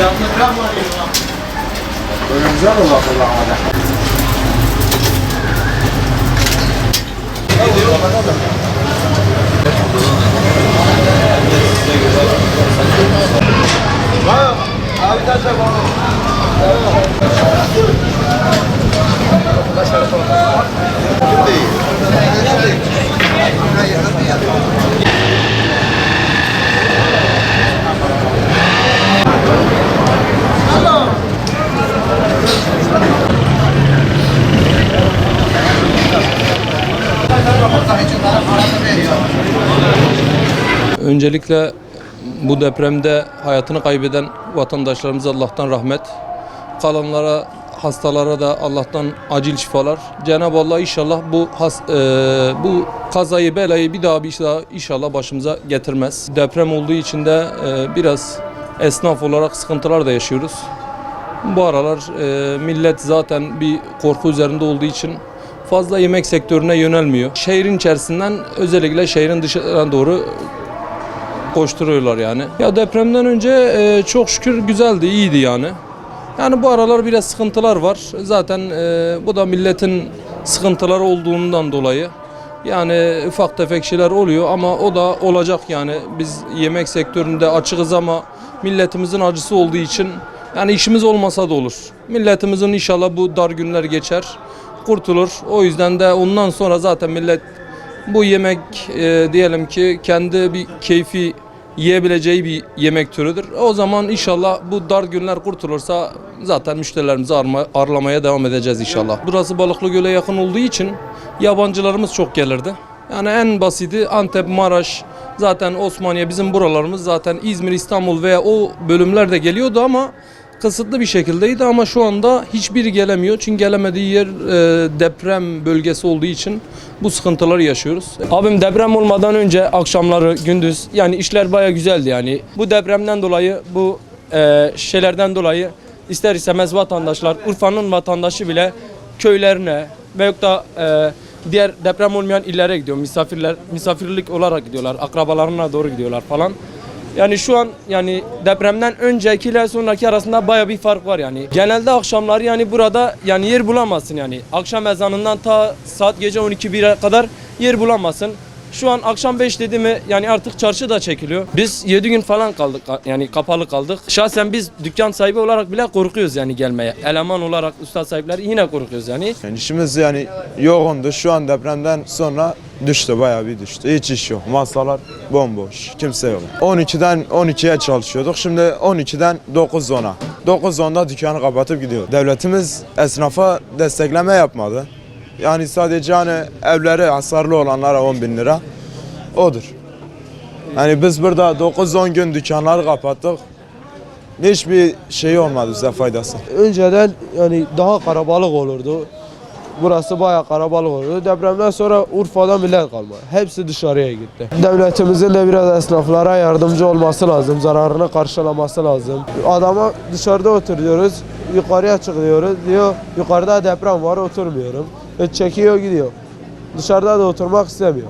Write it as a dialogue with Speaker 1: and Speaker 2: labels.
Speaker 1: 不要过来旅游了不是你不要这么不拉了
Speaker 2: Öncelikle bu depremde hayatını kaybeden vatandaşlarımıza Allah'tan rahmet. Kalanlara, hastalara da Allah'tan acil şifalar. Cenab-ı Allah inşallah bu has, e, bu kazayı belayı bir daha bir daha inşallah başımıza getirmez. Deprem olduğu için de e, biraz esnaf olarak sıkıntılar da yaşıyoruz. Bu aralar e, millet zaten bir korku üzerinde olduğu için fazla yemek sektörüne yönelmiyor. Şehrin içerisinden özellikle şehrin dışına doğru koşturuyorlar yani. Ya depremden önce e, çok şükür güzeldi, iyiydi yani. Yani bu aralar biraz sıkıntılar var. Zaten e, bu da milletin sıkıntıları olduğundan dolayı. Yani ufak tefek şeyler oluyor ama o da olacak yani. Biz yemek sektöründe açığız ama milletimizin acısı olduğu için yani işimiz olmasa da olur. Milletimizin inşallah bu dar günler geçer, kurtulur. O yüzden de ondan sonra zaten millet bu yemek e, diyelim ki kendi bir keyfi yiyebileceği bir yemek türüdür. O zaman inşallah bu dar günler kurtulursa zaten müşterilerimizi arma, ağırlamaya devam edeceğiz inşallah. Burası Balıklı Göl'e yakın olduğu için yabancılarımız çok gelirdi. Yani en basiti Antep, Maraş, zaten Osmaniye bizim buralarımız zaten İzmir, İstanbul veya o bölümler de geliyordu ama kısıtlı bir şekildeydi ama şu anda hiçbiri gelemiyor. Çünkü gelemediği yer e, deprem bölgesi olduğu için bu sıkıntıları yaşıyoruz. Abim deprem olmadan önce akşamları gündüz yani işler baya güzeldi yani. Bu depremden dolayı bu e, şeylerden dolayı ister istemez vatandaşlar Urfa'nın vatandaşı bile köylerine veyahut da e, diğer deprem olmayan illere gidiyor. Misafirler misafirlik olarak gidiyorlar. Akrabalarına doğru gidiyorlar falan. Yani şu an yani depremden öncekiyle sonraki arasında baya bir fark var yani. Genelde akşamları yani burada yani yer bulamazsın yani. Akşam ezanından ta saat gece 12-1'e kadar yer bulamazsın. Şu an akşam 5 dedi mi yani artık çarşı da çekiliyor. Biz 7 gün falan kaldık yani kapalı kaldık. Şahsen biz dükkan sahibi olarak bile korkuyoruz yani gelmeye. Eleman olarak usta sahipleri yine korkuyoruz yani.
Speaker 1: Yani işimiz yani yoğundu. Şu an depremden sonra düştü bayağı bir düştü. Hiç iş yok. Masalar bomboş. Kimse yok. 12'den 12'ye çalışıyorduk. Şimdi 12'den 9-10'a. 9-10'da dükkanı kapatıp gidiyor. Devletimiz esnafa destekleme yapmadı. Yani sadece hani evleri hasarlı olanlara 10 bin lira. Odur. Yani biz burada 9-10 gün dükkanları kapattık. Hiçbir şey olmadı bize faydası.
Speaker 3: Önceden yani daha karabalık olurdu. Burası bayağı karabalık olurdu. Depremden sonra Urfa'da millet kalmadı. Hepsi dışarıya gitti. Devletimizin de biraz esnaflara yardımcı olması lazım. Zararını karşılaması lazım. Adama dışarıda oturuyoruz. Yukarıya çıkıyoruz. Diyor yukarıda deprem var oturmuyorum. Çekiyor gidiyor. Dışarıda da oturmak istemiyor.